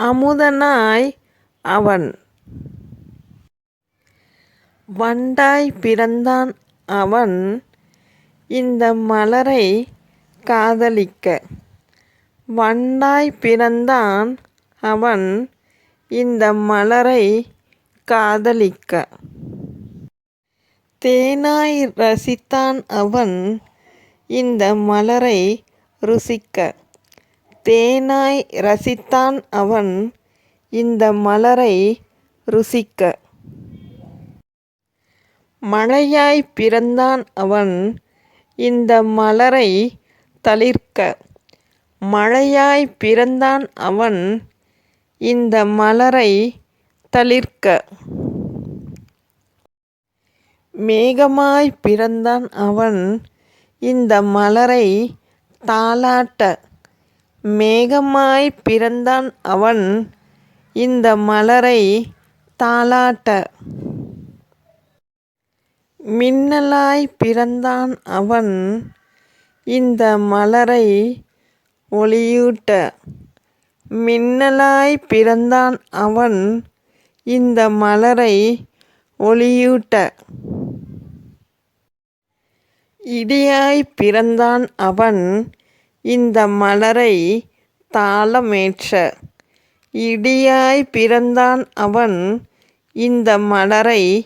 அமுதனாய் அவன். வண்டாய் பிறந்தான் அவன். இந்த மலரை காதலிக்க. வண்டாய் பிறந்தான் அவன். இந்த மலரை காதலிக்க. தேனாய் ரசித்தான் அவன். இந்த மலரை ருசிக்க. தேனாய் ரசித்தான் அவன் இந்த மலரை ருசிக்க. மழையாய் பிறந்தான் அவன் இந்த மலரை தளிர்க்க. மழையாய் பிறந்தான் அவன் இந்த மலரை தளிர்க்க. மேகமாய் பிறந்தான் அவன் இந்த மலரை தாளாட்ட. மேகமாய் பிறந்தான் அவன். இந்த மலரை தாளாட்ட. மின்னலாய் பிறந்தான் அவன். இந்த மலரை ஒளியூட்ட. மின்னலாய் பிறந்தான் அவன். இந்த மலரை ஒளியூட்ட. இடியாய் பிறந்தான் அவன். இந்த மலரை தாளமேற்ற. இடியாய் பிறந்தான் அவன் இந்த மலரை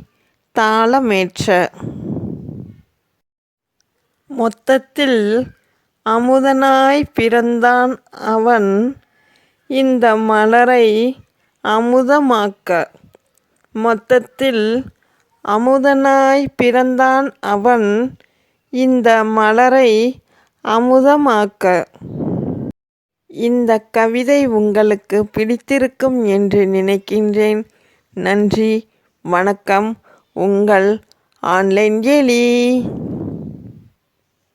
தாளமேற்ற. மொத்தத்தில் அமுதனாய் பிறந்தான் அவன் இந்த மலரை அமுதமாக்க. மொத்தத்தில் அமுதனாய் பிறந்தான் அவன் இந்த மலரை அமுதமாக்க. இந்த கவிதை உங்களுக்கு பிடித்திருக்கும் என்று நினைக்கின்றேன். நன்றி வணக்கம். உங்கள் ஆன்லைன் கேலி.